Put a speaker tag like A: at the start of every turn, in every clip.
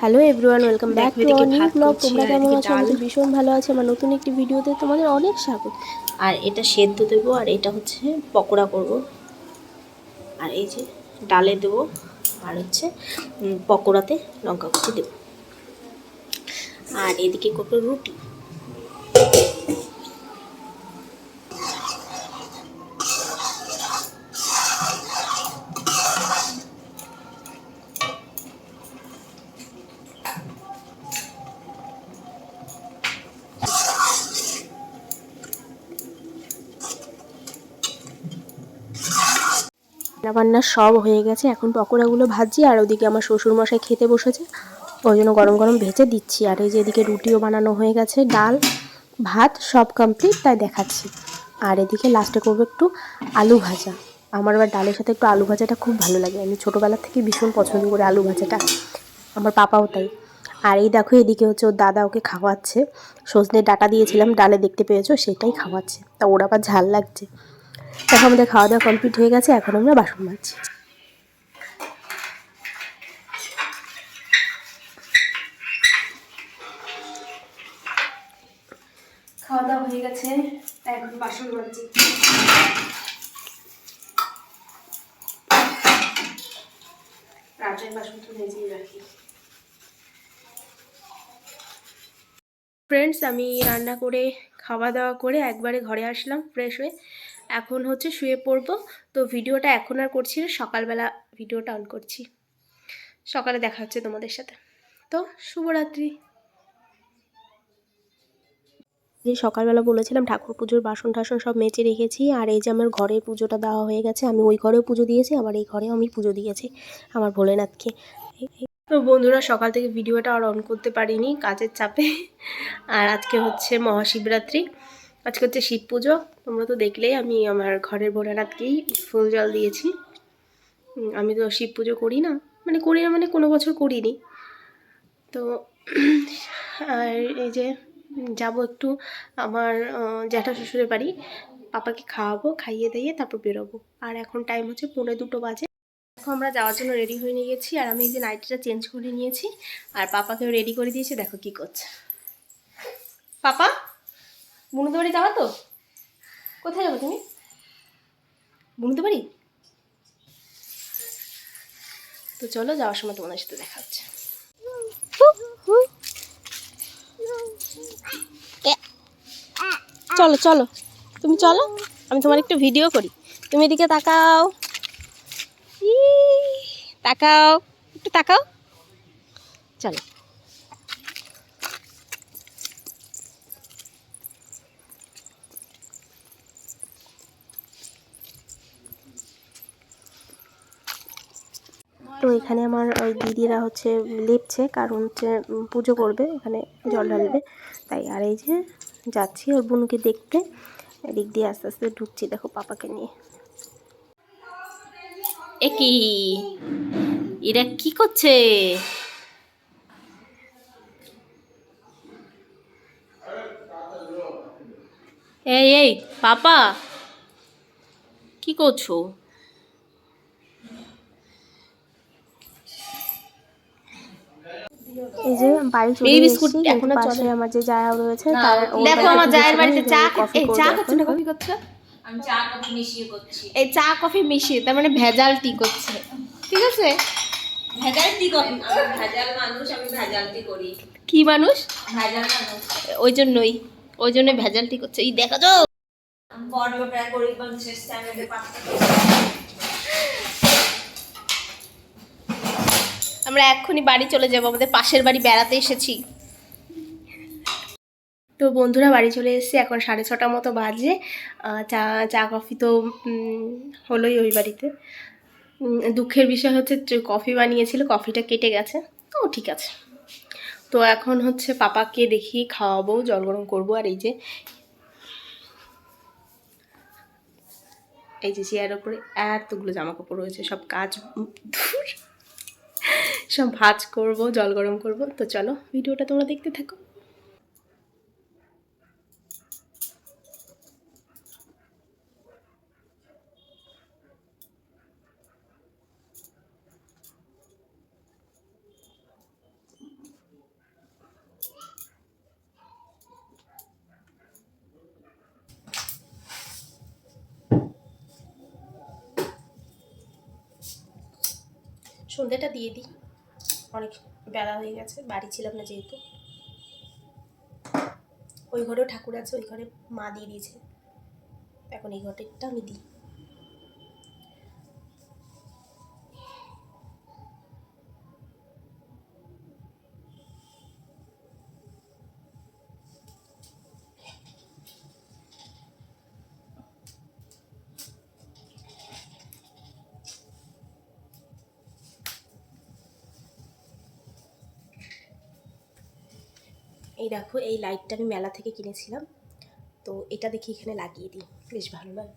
A: Hello everyone welcome back to
B: our
A: new blog তোমরা কেমন আছো? আমি ভীষণ ভালো আছি। আমার নতুন একটি ভিডিওতে তোমাদের অনেক স্বাগত।
B: আর এটা সেদ্ধ দেব আর এটা হচ্ছে পকোড়া করব। আর এই যে ডালে দেব আর হচ্ছে পকোড়াতে লঙ্কা কুচি দেব। আর এদিকে করব রুটি।
A: রান্না বান্না সব হয়ে গেছে। এখন পকোড়াগুলো ভাজছি আর ওদিকে আমার শ্বশুর মশাই খেতে বসেছে। ওই জন্য গরম গরম ভেজে দিচ্ছি। আর এই যে এদিকে রুটিও বানানো হয়ে গেছে, ডাল, ভাত সব কমপ্লিট তাই দেখাচ্ছি। আর এদিকে লাস্টে করব একটু আলু ভাজা। আমার আবার ডালের সাথে একটু আলু ভাজাটা খুব ভালো লাগে। আমি ছোটোবেলা থেকে ভীষণ পছন্দ করি আলু ভাজাটা। আমার পাপাও তাই। আর এই দেখো এদিকে হচ্ছে ওর দাদা ওকে খাওয়াচ্ছে। সজনে ডাটা দিয়েছিলাম, ডালে দেখতে পেয়েছ, সেটাই খাওয়াচ্ছে। তা ওর আবার ঝাল লাগছে। দেখো আমাদের খাওয়া দাওয়া কমপ্লিট হয়ে গেছে এখন আমরা বাসন মাজছি। খাওয়া দাওয়া হয়ে গেছে এখন বাসন মাজছি। রাতের বাসন তো মেজেই রাখি। ফ্রেন্ডস আমি রান্না করে খাওয়া দাওয়া করে একবারে ঘরে আসলাম ফ্রেশ হয়ে। এখন হচ্ছে শুয়ে পড়ব। তো ভিডিওটা এখন আর করছি না সকালবেলা ভিডিওটা অন করছি। সকালে দেখা হচ্ছে তোমাদের সাথে। তো শুভরাত্রি। যে সকালবেলা বলেছিলাম ঠাকুর পুজোর বাসন টাসন সব মেচে রেখেছি আর এই যে আমার ঘরের পুজোটা দেওয়া হয়ে গেছে আমি ওই ঘরেও পুজো দিয়েছি আবার এই ঘরেও আমি পুজো দিয়েছি আমার ভোলেনাথকে। তো বন্ধুরা সকাল থেকে ভিডিওটা আর অন করতে পারিনি কাজের চাপে। আর আজকে হচ্ছে মহাশিবরাত্রি। আজকে হচ্ছে শিব পুজো। তোমরা তো দেখলেই আমি আমার ঘরের ভোলানাথকেই ফুল জল দিয়েছি। আমি তো শিব পুজো করি না। মানে করি না মানে কোনো বছর করিনি। তো, আর এই যে যাব একটু আমার জ্যাঠা শ্বশুরের বাড়ি। পাপাকে খাওয়াবো, খাইয়ে দিয়ে তারপর বেরোবো। আর এখন টাইম হচ্ছে পৌনে দুটো বাজে। এখন আমরা যাওয়ার জন্য রেডি হয়ে নিয়ে গেছি আর আমি এই যে নাইটিটা চেঞ্জ করে নিয়েছি। আর পাপাকেও রেডি করে দিয়েছি। দেখো কি করছে। পাপা? বুনুতে বাড়ি যাওয়া তো? কোথায় যাব তুমি? বুনুতে বাড়ি? তো চলো যাওয়ার সময় তোমাদের সাথে দেখা হচ্ছে। চলো চলো। তুমি চলো, আমি তোমার একটু ভিডিও করি। তুমি এদিকে তাকাও। তাকাও। একটু তাকাও। চলো। তো এখানে আমার, ওই দিদিরা হচ্ছে লেপছে, কারণ হচ্ছে পুজো করবে, এখানে জল ঢালবে। তাই, আর এই যে যাচ্ছি ওর বোনকে দেখতে, এদিক দিয়ে আস্তে আস্তে ঢুকছি, দেখো পাপাকে নিয়ে।
B: এ কি এরা কি করছে? এই এই, পাপা, কি করছ?
A: এই যে বাড়ি চলে
B: এই বিস্কুট এখনও
A: পাশে আমার যে জায়া রয়েছে তার
B: দেখো আমার জায়ের বাড়িতে চা এই চা। করছ। না কফি করছ?
C: আমি চা কফি মিশিয়ে করছি।
B: এই চা কফি মিশিয়ে তার মানে ভেজাল টি করছে। ঠিক আছে?
C: ভেজাল টি আমি ভেজাল মানুষ আমি ভেজাল টি করি।
B: কি মানুষ?
C: ভেজাল মানুষ।
B: ওই জন্যই ওই জন্য ভেজাল টি করছে। এই দেখা যাও
C: আমি বড় ব্যাপারে গরিব মানুষের স্ট্যান্ডার্ডে পাঠাতে
B: আমরা এক্ষুনি বাড়ি চলে যাব, আমাদের পাশের বাড়ি বেড়াতে এসেছি। তো বন্ধুরা, বাড়ি চলে এসেছি, এখন সাড়ে ছটার মতো বাজে। চা চা, কফি তো হলোই ওই বাড়িতে। দুঃখের বিষয় হচ্ছে কফি বানিয়েছিল, কফিটা কেটে গেছে। ও ঠিক আছে। তো এখন হচ্ছে পাপাকে দেখি খাওয়াবো, জল গরম করব, আর এই যে এই যে চেয়ারের ওপরে এতগুলো জামা কাপড় রয়েছে, সব কাজ ধুর। সব ভাজ করব, জল গরম করব। তো চলো, ভিডিওটা তোমরা দেখতে থাকো।
A: সন্ধ্যাটা দিয়ে দিই। অনেক বেলা হয়ে গেছে, বাড়ি ছিলাম না যেহেতু। ওই ঘরেও ঠাকুর আছে, ওই ঘরে মা দিয়ে দিয়েছে। এখন এই ঘরটা আমি দিই। এই দেখো, এই লাইটটা আমি মেলা থেকে কিনেছিলাম। তো এটা দেখি এখানে লাগিয়ে দিই। বেশ ভালো লাগে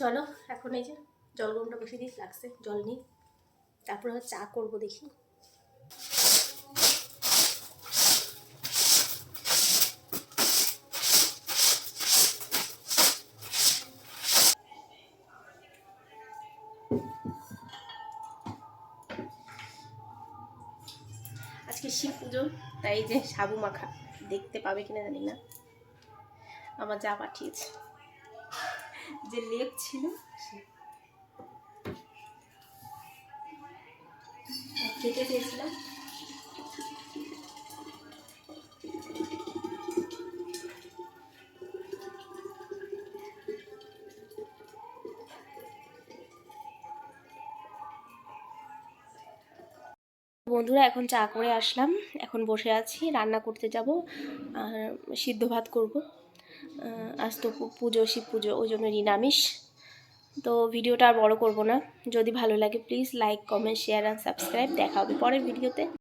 A: চলো, এখন এই যে জল গরমটা বসিয়ে দিই লাগছে জল নিই। তারপর চা করব দেখি। আজকে শিব পুজো, তাই যে সাবু মাখা দেখতে পাবে কিনা জানি না। আমার যা পাঠিয়েছে। যে লেপ ছিল খেতে বন্ধুরা, এখন চা করে আসলাম। এখন বসে আছি, রান্না করতে যাব, আর সিদ্ধ ভাত করব। আজ তো পুজো, শিব পুজো, ওই জন্য নিরামিষ। তো ভিডিওটা আর বড় করব না। যদি ভালো লাগে please like comment share and subscribe দেখা হবে পরের ভিডিওতে।